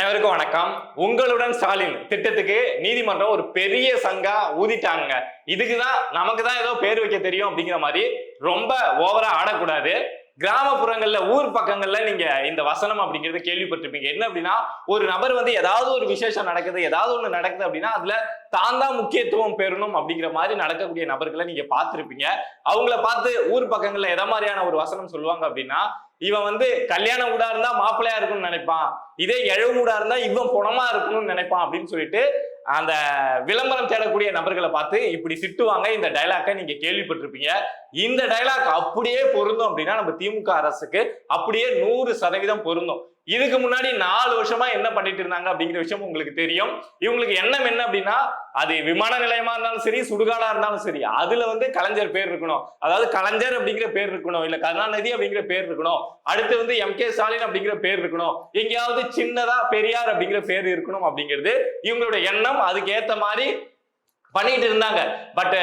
அனைவருக்கும் வணக்கம். உங்களுடன் ஸ்டாலின் திட்டத்துக்கு நீதிமன்றம் ஒரு பெரிய சங்கா ஊதிட்டாங்க இதுக்குதான் நமக்கு தான் ஏதோ பேர் வைக்க தெரியும் அப்படிங்கிற மாதிரி ரொம்ப ஓவரா ஆடக்கூடாது. கிராமப்புறங்கள்ல ஊர் பக்கங்கள்ல நீங்க இந்த வசனம் அப்படிங்கறத கேள்விப்பட்டிருப்பீங்க. என்ன அப்படின்னா ஒரு நபர் வந்து ஏதாவது ஒரு விசேஷம் நடக்குது ஏதாவது ஒண்ணு நடக்குது அப்படின்னா அதுல தான் தான் முக்கியத்துவம் பெறணும் அப்படிங்கிற மாதிரி நடக்கக்கூடிய நபர்களை நீங்க பார்த்துருப்பீங்க. அவங்கள பார்த்து ஊர் பக்கங்கள்ல எதை மாதிரியான ஒரு வசனம் சொல்லுவாங்க அப்படின்னா இவன் வந்து கல்யாண வீடா இருந்தா மாப்பிள்ளையா இருக்கும்னு நினைப்பான். இதே எழவு வீடா இருந்தா இவன் புணமா இருக்கணும்னு நினைப்பான் அப்படின்னு சொல்லிட்டு அந்த விளம்பரம் தேடக்கூடிய நபர்களை பார்த்து இப்படி திட்டுவாங்க இந்த டைலாக்கை நீங்க கேள்விப்பட்டிருப்பீங்க. இந்த டைலாக் அப்படியே பொருந்தும் அப்படின்னா நம்ம திமுக அரசுக்கு அப்படியே நூறு சதவீதம் பொருந்தும். இதுக்கு முன்னாடி நாலு வருஷமா என்ன பண்ணிட்டு இருந்தாங்க அப்படிங்கிற விஷயம் உங்களுக்கு தெரியும். இவங்களுக்கு எண்ணம் என்ன அப்படின்னா அது விமான நிலையமா இருந்தாலும் சரி சுடுகாடா இருந்தாலும் சரி அதுல வந்து கலைஞர் பேர் இருக்கணும். அதாவது கலைஞர் அப்படிங்கிற பேர் இருக்கணும் இல்ல கருணாநிதி அப்படிங்கிற பேர் இருக்கணும். அடுத்து வந்து எம் கே ஸ்டாலின் அப்படிங்கிற பேர் இருக்கணும். எங்கேயாவது சின்னதா பெரியார் அப்படிங்கிற பேர் இருக்கணும் அப்படிங்கிறது இவங்களோட எண்ணம். அதுக்கு ஏத்த மாதிரி பண்ணிட்டு இருந்தாங்க. பட்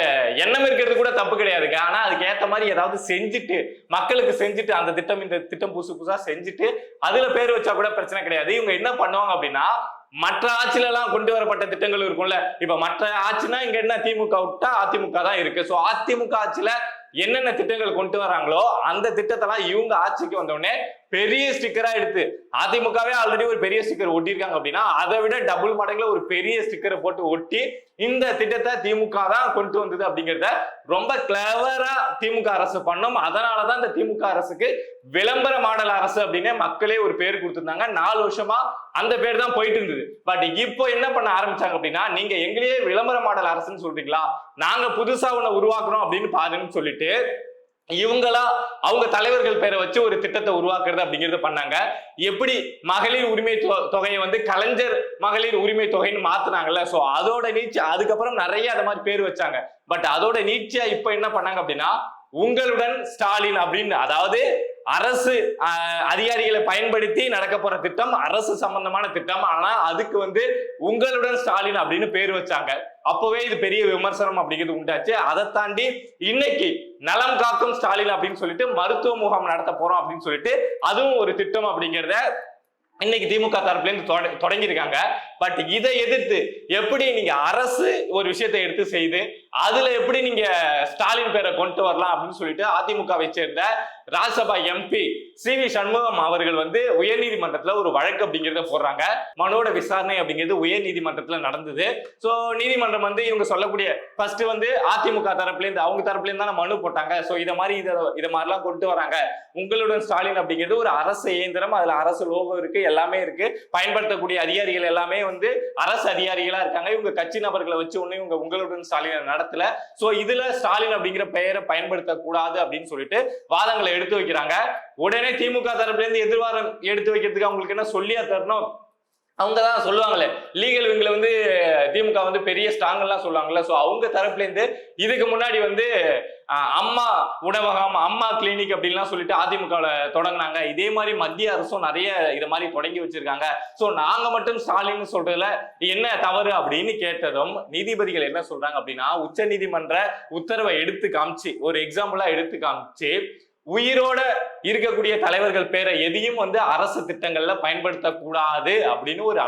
எண்ணம் இருக்கிறது கூட தப்பு கிடையாதுங்க. ஆனா அதுக்கு ஏத்த மாதிரி ஏதாவது செஞ்சுட்டு மக்களுக்கு செஞ்சுட்டு அந்த திட்டம் இந்த திட்டம் புதுசு புதுசா செஞ்சுட்டு அதுல பேர் வச்சா கூட பிரச்சனை கிடையாது. இவங்க என்ன பண்ணுவாங்க அப்படின்னா மற்ற ஆட்சியில எல்லாம் கொண்டு வரப்பட்ட திட்டங்கள் இருக்கும்ல. இப்ப மற்ற ஆட்சினா இங்க என்ன திமுக விட்டா அதிமுக தான் இருக்கு. சோ அதிமுக ஆட்சியில என்னென்ன திட்டங்கள் கொண்டு வராங்களோ அந்த திட்டத்தெல்லாம் இவங்க ஆட்சிக்கு வந்தோடனே பெரிய ஸ்டிக்கரா எடுத்து அதிமுகவே ஆல்ரெடி ஒரு பெரிய ஸ்டிக்கர் ஒட்டியிருக்காங்க அப்படின்னா அதை விட டபுள் மடங்குல ஒரு பெரிய ஸ்டிக்கரை போட்டு ஒட்டி இந்த திட்டத்தை திமுக தான் கொண்டு வந்தது அப்படிங்கிறத ரொம்ப கிளவரா திமுக அரசு பண்ணும். அதனாலதான் இந்த திமுக அரசுக்கு விளம்பர மாடல் அரசு அப்படின்னு மக்களே ஒரு பேர் கொடுத்திருந்தாங்க. நாலு வருஷமா அந்த பேர் தான் போயிட்டு இருந்தது. பட் இப்போ என்ன பண்ண ஆரம்பிச்சாங்க அப்படின்னா நீங்க எங்களையே விளம்பர மாடல் அரசுன்னு சொல்றீங்களா? நாங்க புதுசா உன்னை உருவாக்குறோம் அப்படின்னு பாருன்னு சொல்லிட்டு இவங்களா அவங்க தலைவர்கள் பேரை வச்சு ஒரு திட்டத்தை உருவாக்குறது அப்படிங்கறத பண்ணாங்க. எப்படி மகளிர் உரிமை தொ- தொகையை வந்து கலைஞர் மகளிர் உரிமை தொகைன்னு மாத்தினாங்கல்ல சோ அதோட நீட்சி அதுக்கப்புறம் நிறைய அந்த மாதிரி பேர் வச்சாங்க. பட் அதோட நீட்சியா இப்ப என்ன பண்ணாங்க அப்படின்னா உங்களுடன் ஸ்டாலின் அப்படின்னு அதாவது அரசு அதிகாரிகளை பயன்படுத்தி நடக்க போற திட்டம் அரசு சம்பந்தமான திட்டம். ஆனா அதுக்கு வந்து உங்களுடன் ஸ்டாலின் அப்படின்னு பேர் வச்சாங்க. அப்பவே இது பெரிய விமர்சனம் அப்படிங்கிறது உண்டாச்சு. அதை தாண்டி இன்னைக்கு நலம் காக்கும் ஸ்டாலின் அப்படின்னு சொல்லிட்டு மருத்துவ முகாம் நடத்த போறோம் அப்படின்னு சொல்லிட்டு அதுவும் ஒரு திட்டம் அப்படிங்கிறத இன்னைக்கு திமுக தரப்புல இருந்து தொடங்கியிருக்காங்க. பட் இதை எதிர்த்து எப்படி நீங்க அரசு ஒரு விஷயத்தை எடுத்து செய்து அதுல எப்படி நீங்க ஸ்டாலின் பேரை கொண்டு வரலாம் அப்படின்னு சொல்லிட்டு அதிமுகவை சேர்ந்த Rajya Sabha MP C V Shanmugam அவர்கள் வந்து உயர்நீதிமன்றத்துல ஒரு வழக்கு அப்படிங்கிறத போடுறாங்க. மனோட விசாரணை அப்படிங்கிறது உயர்நீதிமன்றத்துல நடந்தது. ஸோ நீதிமன்றம் வந்து இவங்க சொல்லக்கூடிய ஃபர்ஸ்ட் வந்து அதிமுக தரப்புலேருந்து அவங்க தரப்புலேருந்து தான் மனு போட்டாங்க. ஸோ இதை மாதிரி இதை இதை மாதிரிலாம் கொண்டு வராங்க. உங்களுடன் ஸ்டாலின் அப்படிங்கிறது ஒரு அரசு இயந்திரம் அதுல அரசு லோகம் இருக்கு எல்லாமே இருக்கு. பயன்படுத்தக்கூடிய அதிகாரிகள் எல்லாமே வந்து அரசு அதிகாரிகளா இருக்காங்க. இவங்க கட்சி நபர்களை வச்சு ஒண்ணு இவங்க உங்களுடன் ஸ்டாலின் நடத்தல. சோ இதுல ஸ்டாலின் அப்படிங்கிற பெயரை பயன்படுத்த கூடாது அப்படின்னு சொல்லிட்டு வாதங்களை எடுத்து வைக்கிறாங்க. உடனே திமுக தரப்புல இருந்து எதிர்வாரம் எடுத்து வைக்கிறதுக்கு அவங்களுக்கு என்ன சொல்லியா தரணும் அவங்க தான் சொல்லுவாங்களே. லீகல் விங்கில் வந்து திமுக வந்து பெரிய ஸ்ட்ராங்கெல்லாம் சொல்லுவாங்கல்ல. ஸோ அவங்க தரப்புல இருந்து இதுக்கு முன்னாடி வந்து அம்மா உணவகம் அம்மா கிளினிக் அப்படின்லாம் சொல்லிட்டு அதிமுகவில் தொடங்கினாங்க. இதே மாதிரி மத்திய அரசும் நிறைய இது மாதிரி தொடங்கி வச்சிருக்காங்க. ஸோ நாங்க மட்டும் ஸ்டாலின் சொல்றதுல என்ன தவறு அப்படின்னு கேட்டதும் நீதிபதிகள் என்ன சொல்றாங்க அப்படின்னா உச்ச நீதிமன்ற உத்தரவை எடுத்து காமிச்சு ஒரு எக்ஸாம்பிளா எடுத்து காமிச்சு உயிரோட இருக்கக்கூடிய தலைவர்கள் பேரை எதையும் வந்து அரசு திட்டங்கள்ல பயன்படுத்தக்கூடாது அப்படின்னு ஒரு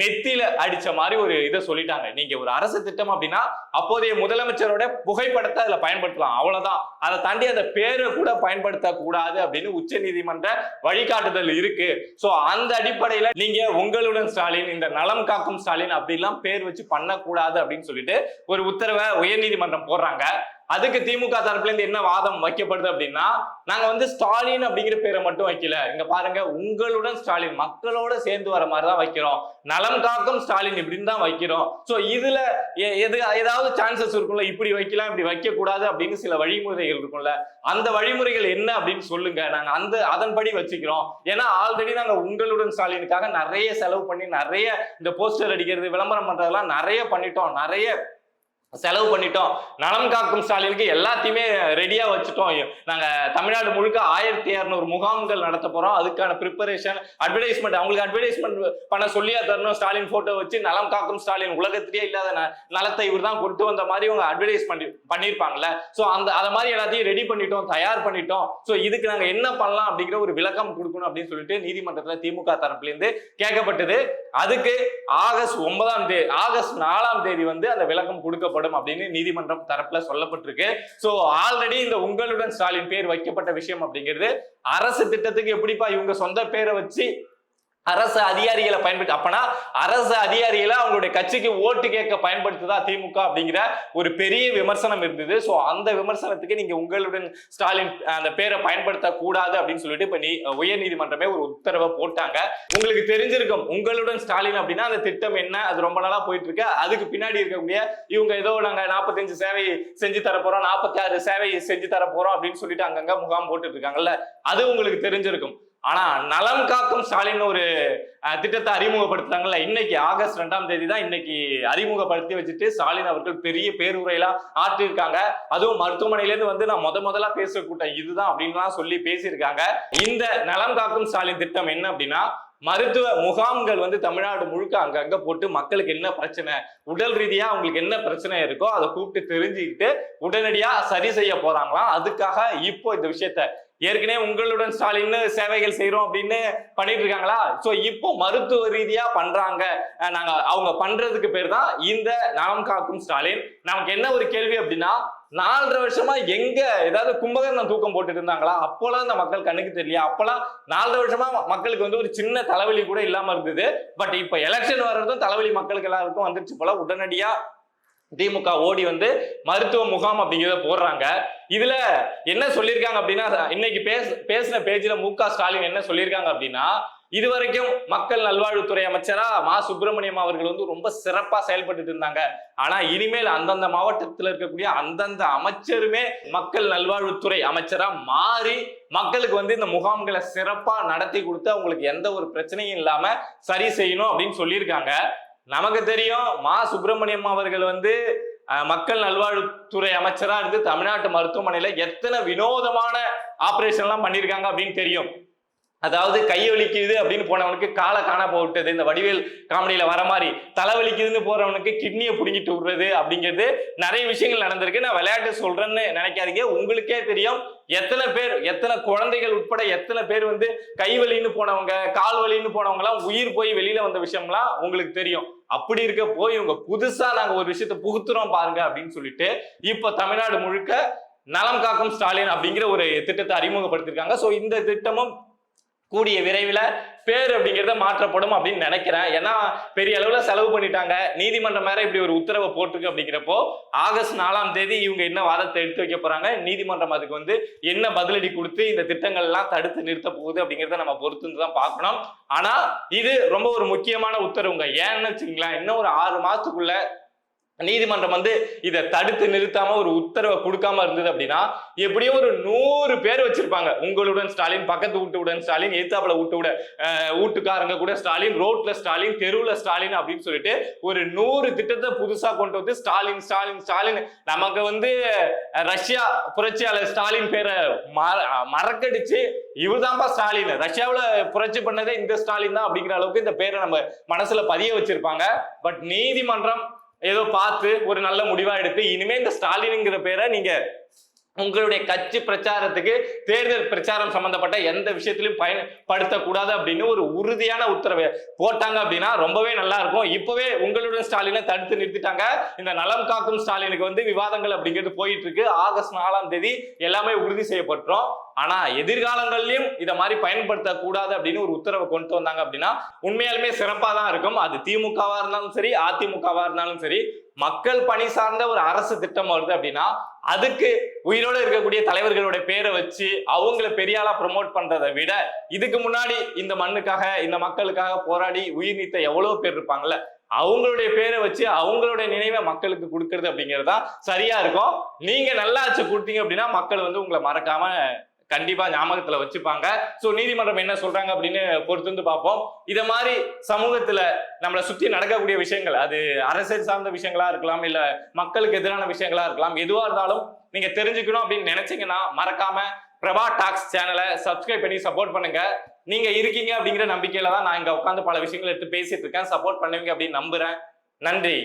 நெத்தியில அடிச்ச மாதிரி ஒரு இதை சொல்லிட்டாங்க. நீங்க ஒரு அரசு திட்டம் அப்படின்னா அப்போதைய முதலமைச்சரோட புகைப்படத்தை அதுல பயன்படுத்தலாம். அவ்வளவுதான். அதை தாண்டி அந்த பேரை கூட பயன்படுத்தக்கூடாது அப்படின்னு உச்ச நீதிமன்ற வழிகாட்டுதல் இருக்கு. சோ அந்த அடிப்படையில நீங்க உங்களுடன் ஸ்டாலின் இந்த நலம் காக்கும் ஸ்டாலின் அப்படிலாம் பேர் வச்சு பண்ணக்கூடாது அப்படின்னு சொல்லிட்டு ஒரு உத்தரவை உயர்நீதிமன்றம் போடுறாங்க. அதுக்கு திமுக தரப்புல இருந்து என்ன வாதம் வைக்கப்படுது அப்படின்னா நாங்க வந்து ஸ்டாலின் அப்படிங்கிற பேரை மட்டும் வைக்கல. இங்க பாருங்க உங்களுடன் ஸ்டாலின் மக்களோட சேர்ந்து வர மாதிரி தான் வைக்கிறோம். நலம் காக்கும் ஸ்டாலின் இப்படின்னு தான் வைக்கிறோம். சோ இதுல எ- எது ஏதாவது சான்சஸ் இருக்கும்ல இப்படி வைக்கலாம் இப்படி வைக்க கூடாது அப்படின்னு சில வழிமுறைகள் இருக்கும்ல. அந்த வழிமுறைகள் என்ன அப்படின்னு சொல்லுங்க. நாங்க அந்த அதன்படி வச்சுக்கிறோம். ஏன்னா ஆல்ரெடி நாங்க உங்களுடன் ஸ்டாலினுக்காக நிறைய செலவு பண்ணி நிறைய இந்த போஸ்டர் அடிக்கிறது விளம்பரம் பண்றதெல்லாம் நிறைய பண்ணிட்டோம். நிறைய செலவு பண்ணிட்டோம். நலம் காக்கும் ஸ்டாலினுக்கு எல்லாத்தையுமே ரெடியா வச்சுட்டோம். நாங்க தமிழ்நாடு முழுக்க ஆயிரத்தி இரநூறு முகாம்கள் நடத்த போறோம். அதுக்கான ப்ரிப்பரேஷன் அட்வர்டைஸ்மெண்ட் அவங்களுக்கு அட்வர்டைஸ்மெண்ட் பண்ண சொல்லியா தரணும். ஸ்டாலின் போட்டோ வச்சு நலம் காக்கும் ஸ்டாலின் உலகத்திலேயே இல்லாத நலத்தை இவர் தான் கொண்டு வந்த மாதிரி அவங்க அட்வர்டைஸ் பண்ணி பண்ணியிருப்பாங்கல்ல. ஸோ அந்த அதை மாதிரி எல்லாத்தையும் ரெடி பண்ணிட்டோம் தயார் பண்ணிட்டோம். ஸோ இதுக்கு நாங்க என்ன பண்ணலாம் அப்படிங்கிற ஒரு விளக்கம் கொடுக்கணும் அப்படின்னு சொல்லிட்டு நீதிமன்றத்துல திமுக தரப்புல இருந்து கேட்கப்பட்டது. அதுக்கு ஆகஸ்ட் ஒன்பதாம் தேதி ஆகஸ்ட் நாலாம் தேதி வந்து அந்த விளக்கம் கொடுக்கப்படும். அப்படின்னு நீதிமன்றம் தரப்புல சொல்லப்பட்டிருக்கு. சோ ஆல்ரெடி இந்த உங்களுடன் ஸ்டாலின் பேர் வைக்கப்பட்ட விஷயம் அப்படிங்கிறது அரசு திட்டத்துக்கு எப்படிப்பா இவங்க சொந்த பேரை வச்சு அரசு அதிகாரிகளை பயன்படுத்தி அப்பனா அரசு அதிகாரிகளை அவங்களுடைய கட்சிக்கு ஓட்டு கேட்க பயன்படுத்துதா திமுக அப்படிங்கிற ஒரு பெரிய விமர்சனம் இருந்தது. ஸோ அந்த விமர்சனத்துக்கு நீங்க உங்களுடன் ஸ்டாலின் அந்த பேரை பயன்படுத்த கூடாது அப்படின்னு சொல்லிட்டு இப்ப நீ உயர் நீதிமன்றமே ஒரு உத்தரவை போட்டாங்க. உங்களுக்கு தெரிஞ்சிருக்கும் உங்களுடன் ஸ்டாலின் அப்படின்னா அந்த திட்டம் என்ன அது ரொம்ப நாளா போயிட்டு இருக்கு அதுக்கு பின்னாடி இருக்கக்கூடிய இவங்க ஏதோ நாங்க நாற்பத்தஞ்சு சேவை செஞ்சு தர போறோம் நாற்பத்தி ஆறு சேவை செஞ்சு தர போறோம் அப்படின்னு சொல்லிட்டு அங்கங்க முகாம் போட்டுட்டு இருக்காங்கல்ல அது உங்களுக்கு தெரிஞ்சிருக்கும். ஆனா நலம் காக்கும் ஸ்டாலின் ஒரு திட்டத்தை அறிமுகப்படுத்துறாங்கல்ல. இன்னைக்கு ஆகஸ்ட் ரெண்டாம் தேதி தான் இன்னைக்கு அறிமுகப்படுத்தி வச்சுட்டு ஸ்டாலின் அவர்கள் பெரிய பேருரையெல்லாம் ஆற்றிருக்காங்க அதுவும் மருத்துவமனையில இருந்து வந்து நான் முத முதலா பேசுற கூட்டம் இதுதான் அப்படின்லாம் சொல்லி பேசியிருக்காங்க. இந்த நலம் காக்கும் ஸ்டாலின் திட்டம் என்ன அப்படின்னா மருத்துவ முகாம்கள் வந்து தமிழ்நாடு முழுக்க அங்கங்க போட்டு மக்களுக்கு என்ன பிரச்சனை உடல் ரீதியா அவங்களுக்கு என்ன பிரச்சனை இருக்கோ அதை கூப்பிட்டு தெரிஞ்சுக்கிட்டு உடனடியா சரி செய்ய போறாங்களாம். அதுக்காக இப்போ இந்த விஷயத்த ஏற்கனவே உங்களுடன் ஸ்டாலின் சேவைகள் செய்யறோம் அப்படின்னு பண்ணிட்டு இருக்காங்களா சோ இப்போ மருத்துவ ரீதியா பண்றாங்க. நாங்க அவங்க பண்றதுக்கு பேர் தான் இந்த நலம் காக்கும் ஸ்டாலின். நமக்கு என்ன ஒரு கேள்வி அப்படின்னா நாலரை வருஷமா எங்க ஏதாவது கும்பகர்ணம் தூக்கம் போட்டுட்டு இருந்தாங்களா? அப்போலாம் இந்த மக்கள் கண்ணுக்கு தெரியல அப்போலாம் நாலரை வருஷமா மக்களுக்கு வந்து ஒரு சின்ன தலைவலி கூட இல்லாம இருந்தது. பட் இப்ப எலெக்ஷன் வர்றதும் தலைவலி மக்களுக்கு எல்லாருக்கும் வந்துருச்சு போல. உடனடியா திமுக ஓடி வந்து மருத்துவ முகாம் அப்படிங்கிறத போடுறாங்க. இதுல என்ன சொல்லியிருக்காங்க அப்படின்னா இன்னைக்கு பேச பேசின பேஜ்ல மு க ஸ்டாலின் என்ன சொல்லியிருக்காங்க அப்படின்னா இதுவரைக்கும் மக்கள் நல்வாழ்வுத்துறை அமைச்சரா மா சுப்பிரமணியம் அவர்கள் வந்து ரொம்ப சிறப்பா செயல்பட்டு இருந்தாங்க. ஆனா இனிமேல் அந்தந்த மாவட்டத்தில் இருக்கக்கூடிய அந்தந்த அமைச்சருமே மக்கள் நல்வாழ்வுத்துறை அமைச்சரா மாறி மக்களுக்கு வந்து இந்த முகாம்களை சிறப்பா நடத்தி கொடுத்து அவங்களுக்கு எந்த ஒரு பிரச்சனையும் இல்லாம சரி செய்யணும் அப்படின்னு சொல்லியிருக்காங்க. நமக்கு தெரியும் மா சுப்பிரமணியம் அவர்கள் வந்து மக்கள் நல்வாழ்வுத்துறை அமைச்சரா இருந்து தமிழ்நாட்டு மருத்துவமனையில எத்தனை வினோதமான ஆபரேஷன் எல்லாம் பண்ணியிருக்காங்க அப்படின்னு தெரியும். அதாவது கை வலிக்குது அப்படின்னு போனவனுக்கு காலை காண போட்டது இந்த வடிவேல் காமெடியில வர மாதிரி தலைவலிக்குதுன்னு போறவனுக்கு கிட்னியை பிடிங்கிட்டு விடுறது அப்படிங்கிறது நிறைய விஷயங்கள் நடந்திருக்கு. நான் விளையாட்டு சொல்றேன்னு நினைக்காதீங்க. உங்களுக்கே தெரியும். எத்தனை பேர் எத்தனை குழந்தைகள் உட்பட எத்தனை பேர் வந்து கை வலின்னு போனவங்க கால் வலின்னு போனவங்க எல்லாம் உயிர் போய் வெளியில வந்த விஷயம்லாம் உங்களுக்கு தெரியும். அப்படி இருக்க போய் இவங்க புதுசா நாங்க ஒரு விஷயத்தை புகுத்துறோம் பாருங்க அப்படின்னு சொல்லிட்டு இப்ப தமிழ்நாடு முழுக்க நலம் காக்கும் ஸ்டாலின் அப்படிங்கிற ஒரு திட்டத்தை அறிமுகப்படுத்திருக்காங்க. சோ இந்த திட்டமும் கூடிய விரைவில் பேர் அப்படிங்கிறத மாற்றப்படும் அப்படின்னு நினைக்கிறேன். ஏன்னா பெரிய அளவில் செலவு பண்ணிட்டாங்க. நீதிமன்றம் வேற இப்படி ஒரு உத்தரவை போட்டிருக்கு அப்படிங்கிறப்போ ஆகஸ்ட் நாலாம் தேதி இவங்க என்ன வாதத்தை எடுத்து வைக்க போறாங்க? நீதிமன்றம் அதுக்கு வந்து என்ன பதிலடி கொடுத்து இந்த திட்டங்கள்லாம் தடுத்து நிறுத்த போகுது அப்படிங்கிறத நம்ம பொறுத்து தான் பார்க்கணும். ஆனா இது ரொம்ப ஒரு முக்கியமான உத்தரவுங்க. ஏன்னு வச்சுங்களேன் இன்னும் ஒரு ஆறு மாசத்துக்குள்ள நீதிமன்றம் வந்து இதை தடுத்து நிறுத்தாம ஒரு உத்தரவை கொடுக்காம இருந்தது அப்படின்னா எப்படியும் ஒரு நூறு பேர் வச்சிருப்பாங்க. உங்களுடன் ஸ்டாலின் பக்கத்து வீட்டுடன் ஸ்டாலின் எய்த்தாப்புல வீட்டு விட வீட்டுக்காரங்க கூட ஸ்டாலின் ரோட்ல ஸ்டாலின் தெருவுல ஸ்டாலின் அப்படின்னு சொல்லிட்டு ஒரு நூறு திட்டத்தை புதுசா கொண்டு வந்து ஸ்டாலின் ஸ்டாலின் ஸ்டாலின் நமக்கு வந்து ரஷ்யா புரட்சியாளர் ஸ்டாலின் பேரை மறக்கடிச்சு இவர்தான்ப்பா ஸ்டாலின். ரஷ்யாவில் புரட்சி பண்ணதே இந்த ஸ்டாலின் தான் அப்படிங்கிற அளவுக்கு இந்த பேரை நம்ம மனசுல பதிய வச்சிருப்பாங்க. பட் நீதிமன்றம் ஏதோ பார்த்து ஒரு நல்ல முடிவா எடுத்து இனிமே இந்த ஸ்டாலினுங்கிற பேரை நீங்க உங்களுடைய கட்சி பிரச்சாரத்துக்கு தேர்தல் பிரச்சாரம் சம்பந்தப்பட்ட எந்த விஷயத்திலையும் பயன்படுத்தக்கூடாது அப்படின்னு ஒரு உறுதியான உத்தரவை போட்டாங்க அப்படின்னா ரொம்பவே நல்லா இருக்கும். இப்பவே உங்களுடன் ஸ்டாலினை தடுத்து நிறுத்திட்டாங்க. இந்த நலம் காக்கும் ஸ்டாலினுக்கு வந்து விவாதங்கள் அப்படிங்கிறது போயிட்டு இருக்கு ஆகஸ்ட் நாலாம் தேதி எல்லாமே உறுதி செய்யப்பட்டுரும். ஆனா எதிர்காலங்கள்லயும் இதை மாதிரி பயன்படுத்த கூடாது அப்படின்னு ஒரு உத்தரவை கொண்டு வந்தாங்க அப்படின்னா உண்மையாலுமே சிறப்பா தான் இருக்கும். அது திமுகவா இருந்தாலும் சரி அதிமுகவா இருந்தாலும் சரி மக்கள் பணி சார்ந்த ஒரு அரசு திட்டம் வருது அப்படின்னா அதுக்கு உயிரோட இருக்கக்கூடிய தலைவர்களுடைய பேரை வச்சு அவங்கள பெரியாளா ப்ரொமோட் பண்றதை விட இதுக்கு முன்னாடி இந்த மண்ணுக்காக இந்த மக்களுக்காக போராடி உயிர் நீத்த எவ்வளவு பேர் இருப்பாங்கல்ல அவங்களுடைய பேரை வச்சு அவங்களுடைய நினைவை மக்களுக்கு கொடுக்கறது அப்படிங்கிறது தான் சரியா இருக்கும். நீங்க நல்லாச்சு கொடுத்தீங்க அப்படின்னா மக்கள் வந்து உங்களை மறக்காம கண்டிப்பா ஞாபகத்துல வச்சுப்பாங்க. சோ நீதிமன்றம் என்ன சொல்றாங்க அப்படின்னு பொறுத்து வந்து பார்ப்போம். இத மாதிரி சமூகத்துல நம்மளை சுத்தி நடக்கக்கூடிய விஷயங்கள் அது அரசியல் சார்ந்த விஷயங்களா இருக்கலாம் இல்ல மக்களுக்கு எதிரான விஷயங்களா இருக்கலாம் எதுவா இருந்தாலும் நீங்க தெரிஞ்சுக்கணும் அப்படின்னு நினைச்சீங்கன்னா மறக்காம பிரபா டாக்ஸ் சேனலை சப்ஸ்கிரைப் பண்ணி சப்போர்ட் பண்ணுங்க. நீங்க இருக்கீங்க அப்படிங்கிற நம்பிக்கையில தான் நான் இங்க உட்காந்து பல விஷயங்கள் எடுத்து பேசிட்டு இருக்கேன். சப்போர்ட் பண்ணுவீங்க அப்படின்னு நம்புறேன். நன்றி.